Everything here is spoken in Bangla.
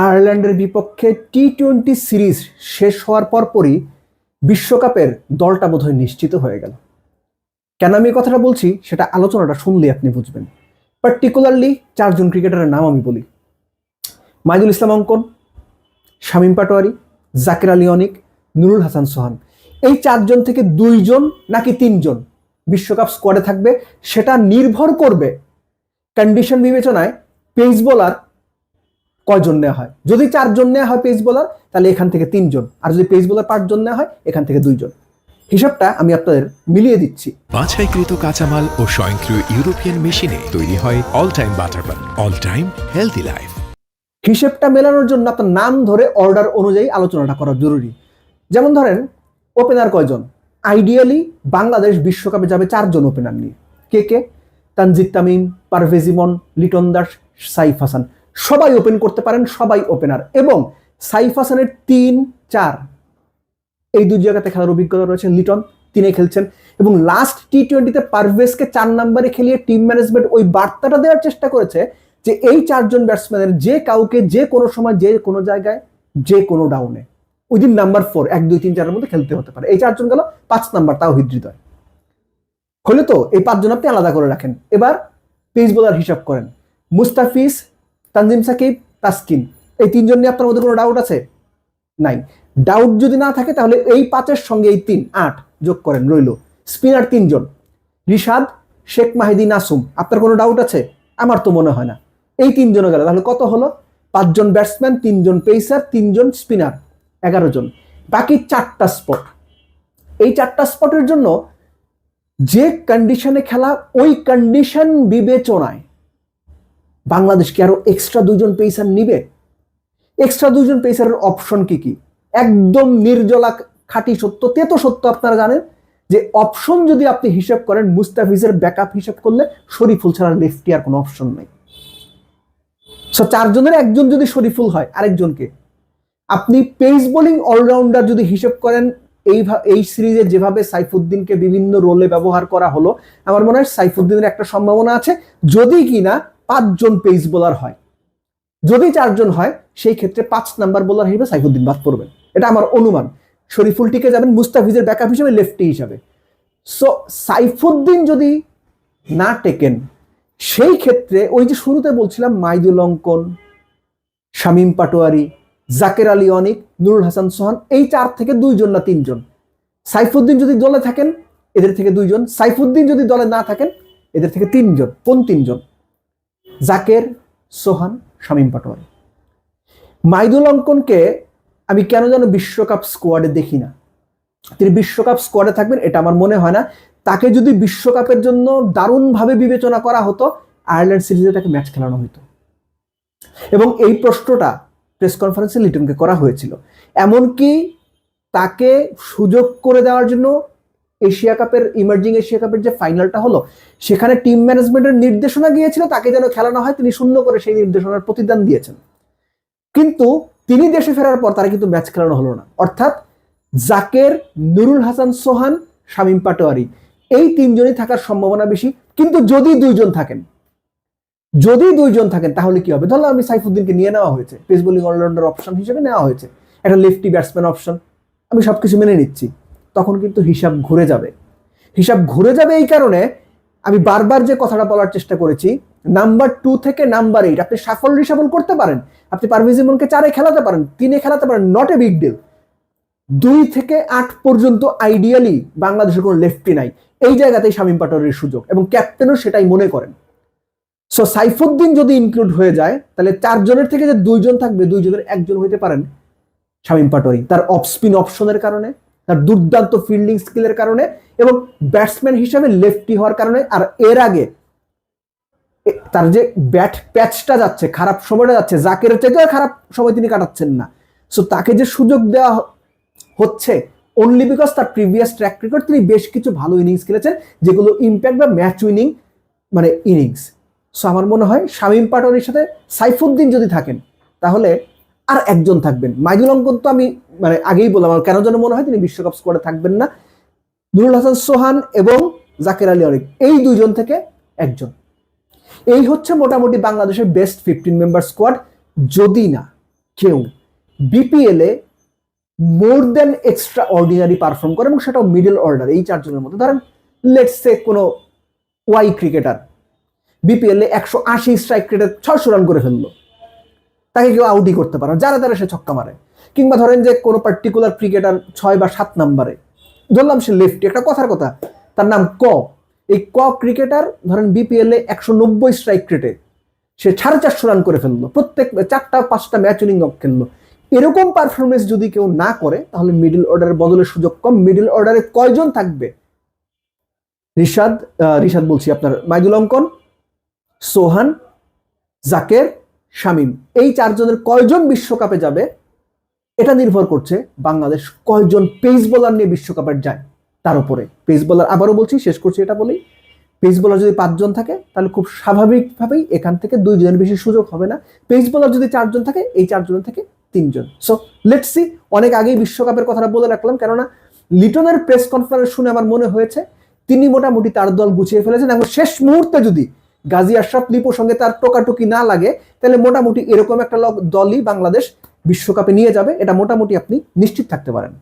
আয়ারল্যান্ডের বিপক্ষে টি টোয়েন্টি সিরিজ শেষ হওয়ার পরপরই বিশ্বকাপের দলটা বোধহয় নিশ্চিত হয়ে গেল। কেন আমি কথাটা বলছি? সেটা আলোচনাটা শুনলে আপনি বুঝবেন। পার্টিকুলারলি চারজন ক্রিকেটারের নাম আমি বলি। মাইদুল ইসলাম অঙ্কন, শামীম পাটোয়ারি, জাকির আলী অনিক, নুরুল হাসান সোহান। এই চারজন থেকে দুইজন নাকি তিনজন বিশ্বকাপ স্কোয়াডে থাকবে, সেটা নির্ভর করবে কন্ডিশন বিবেচনায় পেস বোলার কয়জন নেওয়া হয়? যদি চারজন নেওয়া হয় পেস বোলার তাহলে এখান থেকে তিনজন। আর যদি পেস বোলার পাঁচজন নেওয়া হয় এখান থেকে দুইজন। হিসাবটা আমি আপনাদের মিলিয়ে দিচ্ছি। বাছাইকৃত কাঁচামাল ও স্বয়ংক্রিয় ইউরোপিয়ান মেশিনে তৈরি হয় all time butter bun all time healthy life হিসেবটা মেলানোর জন্য আপনার নাম ধরে অর্ডার অনুযায়ী আলোচনাটা করা জরুরি। যেমন ধরেন ওপেনার কয়জন? আইডিয়ালি বাংলাদেশ বিশ্বকাপে যাবে চারজন ওপেনার নিয়ে। কে কে? তানজিদ তামিম পারভেজ ইমন লিটন দাস সাইফ হাসান। সবাই ওপেন করতে পারেন, সবাই ওপেনার এবং সাইফ হাসানের তিন, চার, এই দুই জায়গাতে খেলার অভিজ্ঞতা রয়েছে। লিটন তিনি খেলছেন। এবং লাস্ট টি টোয়েন্টিতে পারভেজকে চার নম্বরে খেলিয়ে টিম ম্যানেজমেন্ট ওই বার্তাটা দেওয়ার চেষ্টা করেছে যে এই চারজন ব্যাটসম্যানের যে কাউকে, যে কোনো সময়, যে কোনো জায়গায়, যে কোনো ডাউনে উইদিন নাম্বার ফোর এক, দুই, তিন, চারের মধ্যে খেলতে হতে পারে। এই চারজন গেল পাঁচ নাম্বার তাও হৃদয়। হলে তো এই পাঁচজন আপনি আলাদা করে রাখেন। এবার পেস বোলার হিসাব করেন। মুস্তাফিজ তানজিম সাকিব, তাসকিন। এই তিনজন নিয়ে আপনার মধ্যে কোনো ডাউট আছে? নাই। ডাউট যদি না থাকে, তাহলে এই পাঁচের সঙ্গে এই তিন, আট যোগ করেন, রইল। স্পিনার তিনজন। রিশাদ, শেখ মাহিদি, নাসুম। আপনার কোনো ডাউট আছে? আমার তো মনে হয় না। এই তিনজন গেল। তাহলে কত হলো? পাঁচজন ব্যাটসম্যান তিনজন পেসার তিনজন স্পিনার এগারো জন। বাকি চারটা স্পট এই চারটা স্পটের জন্য যে কন্ডিশনে খেলা, ওই কন্ডিশন বিবেচনায় বাংলাদেশ কি আরও এক্সট্রা দুইজন পেসার নিবে? এক্সট্রা দুইজন পেসারের অপশন কি কি? একদম নির্জলা খাঁটি সত্য, তেতো সত্য আপনারা জানেন যে অপশন যদি আপনি হিসাব করেন, মুস্তাফিজের ব্যাকআপ হিসাব করলে শরীফুল ছাড়া লেফটি আর কোনো অপশন নেই। সো চারজনের একজন যদি শরীফুল হয়, আরেকজনকে। আপনি পেস বোলিং অলরাউন্ডার যদি হিসেব করেন, এই এই সিরিজে যেভাবে সাইফুদ্দিনকে বিভিন্ন রোলে ব্যবহার করা হলো, আমার মনে হয় সাইফুদ্দিনের একটা সম্ভাবনা আছে। যদি কিনা পাঁচজন পেস বোলার হয়। যদি চারজন হয়, সেই ক্ষেত্রে পাঁচ নাম্বার বোলার হিসেবে সাইফুদ্দিন বাদ পড়বেন। এটা আমার অনুমান। শরীফুল টিকে যাবেন মুস্তাফিজের ব্যাকআপ হিসেবে লেফটি হিসাবে। সো সাইফুদ্দিন যদি না টেকেন, সেই ক্ষেত্রে ওই যে শুরুতে বলছিলাম, মাইদুল অঙ্কন, শামীম পাটোয়ারি, জাকের আলী অনিক, নুরুল হাসান সোহান, এই চার থেকে দুইজন না তিনজন? সাইফুদ্দিন যদি দলে থাকেন, এদের থেকে দুইজন। সাইফুদ্দিন যদি দলে না থাকেন, এদের থেকে তিনজন, কোন তিনজন? জাকের, সোহান, শামীম পাটোয়ারি। মাইদুল অঙ্কনকে আমি কেন যেন বিশ্বকাপ স্কোয়াডে দেখি না? তিনি বিশ্বকাপ স্কোয়াডে থাকবেন, এটা আমার মনে হয় না। তাকে যদি বিশ্বকাপের জন্য দারুণভাবে বিবেচনা করা হতো, আয়ারল্যান্ড সিরিজে তাকে ম্যাচ খেলানো হতো এবং এই প্রশ্নটা প্রেস কনফারেন্সে লিটনকে করা হয়েছিল। এমনকি তাকে সুযোগ করে দেওয়ার জন্য এশিয়া কাপের ইমার্জিং এশিয়া কাপের যে ফাইনালটা হলো, সেখানে টিম ম্যানেজমেন্টের নির্দেশনা গিয়েছিল, তাকে যেন খেলানো হয়, তিনি শূন্য করে সেই নির্দেশনার প্রতিদান দিয়েছেন। কিন্তু তিনি দেশে ফেরার পর তারা কিন্তু ম্যাচ খেলানো হলো না। অর্থাৎ জাকের, নুরুল হাসান, সোহান, শামীম পাটোয়ারি, এই তিনজনই থাকার সম্ভাবনা বেশি। কিন্তু যদি দুইজন থাকেন, যদি দুইজন থাকেন, তাহলে কি হবে? ধরলাম আমি সাইফুদ্দিনকে নিয়ে নেওয়া হয়েছে। পেস বোলিং অলরাউন্ডার অপশন হিসেবে নেওয়া হয়েছে। একটা লেফটি ব্যাটসম্যান অপশন আমি সবকিছু মেনে নিচ্ছি। তখন কিন্তু হিসাব ঘুরে যাবে। হিসাব ঘুরে যাবে এই কারণে আমি বারবার যে কথাটা বলার চেষ্টা করেছি, নাম্বার টু থেকে নাম্বার এইট আপনি সাফল রিসাফল করতে পারেন, আপনি পারভেজ ইমনকে চারে খেলাতে পারেন, তিনে খেলাতে পারেন নট এ বিগ ডিল দুই থেকে আট পর্যন্ত আইডিয়ালি বাংলাদেশের কোনো লেফটি নাই। এই জায়গাতেই শামীম পাটোয়ারির সুযোগ এবং ক্যাপ্টেনও সেটাই মনে করেন। সো সাইফুদ্দিন যদি ইনক্লুড হয়ে যায়, তাহলে চারজনের থেকে যে দুইজন থাকবে, দুইজনের একজন হইতে পারেন শামীম পাটোয়ারি। তার অফ স্পিন অপশনের কারণে তার দুর্দান্ত ফিল্ডিং স্কিলের কারণে এবং ব্যাটসম্যান হিসাবে লেফটি হওয়ার কারণে আর এর আগে তার যে ব্যাট প্যাচটা যাচ্ছে, খারাপ সময়টা যাচ্ছে, জাকের চাইতেও খারাপ সময় তিনি কাটাচ্ছেন না। সো তাকে যে সুযোগ দেওয়া হচ্ছে অনলি বিকজ তার প্রিভিয়াস ট্র্যাক রেকর্ড তিনি বেশ কিছু ভালো ইনিংস খেলেছেন, যেগুলো ইম্প্যাক্ট বা ম্যাচ উইনিং মানে ইনিংস সো আমার মনে হয় শামীম পাটোয়ারির সাথে সাইফুদ্দিন যদি থাকেন, তাহলে আর একজন থাকবেন। মাইদুল অঙ্কন তো আমি মানে আগেই বললাম, আমার কেন যেন মনে হয় তিনি বিশ্বকাপ স্কোয়াডে থাকবেন না। নুরুল হাসান সোহান এবং জাকের আলী অরিক, এই দুজন থেকে একজন। এই হচ্ছে মোটামুটি বাংলাদেশের বেস্ট ফিফটিন মেম্বার স্কোয়াড যদি না কেউ BPL more than extraordinary perform করে, এবং সেটাও মিডল অর্ডার এই চারজনের মধ্যে। ধরেন লেটস সে কোনো ওয়াই ক্রিকেটার বিপিএল একশো আশি স্ট্রাইক রেটে ছশো রান করে ফেলল। তাকে কেউ আউটই করতে পারে। যারা তারা সে ছক্কা মারে। কিংবা ধরেন যে কোনো পার্টিকুলার ক্রিকেটার ছয় বা সাত নাম্বারে। ধরলাম সে লেফটি একটা কথার কথা, তার নাম ক। এই ক ক্রিকেটার ধরেন বিপিএলে একশো নব্বই স্ট্রাইক রেটে সে সাড়ে চারশো রান করে ফেলল, প্রত্যেক চারটা পাঁচটা ম্যাচ উইনিং খেললো। এরকম পারফরমেন্স যদি কেউ না করে, তাহলে মিডল অর্ডারের বদলের সুযোগ কম। মিডল অর্ডারে কয়জন থাকবে? রিশাদ রিশাদ বলছি আপনার, মাইদুল অঙ্কন, সোহান, জাকের শামিম। এই চারজনের কয়জন বিশ্বকাপে যাবে, এটা নির্ভর করছে বাংলাদেশ কয়জন পেস বোলার নিয়ে বিশ্বকাপে যায়। তার উপরে পেস বোলার আবারও বলছি, শেষ করছি এটা বলি পেস বোলার যদি পাঁচজন থাকে, তাহলে খুব স্বাভাবিকভাবেই এখান থেকে দুইজনের বেশি সুযোগ হবে না। পেস বোলার যদি চারজন থাকে, এই চারজনের থেকে তিনজন। সো লেটস সি অনেক আগেই বিশ্বকাপের কথাটা বলে রাখলাম, কেননা লিটনের প্রেস কনফারেন্স শুনে আমার মনে হয়েছে, তিনি মোটামুটি তার দল গুছিয়ে ফেলেছেন। এবং শেষ মুহূর্তে যদি গাজী আশরাফ লিপুর সঙ্গে তার টোকাটুকি না লাগে, তাহলে মোটামুটি এরকম একটা দলই বাংলাদেশ বিশ্বকাপে নিয়ে যাবে। এটা মোটামুটি আপনি নিশ্চিত থাকতে পারেন।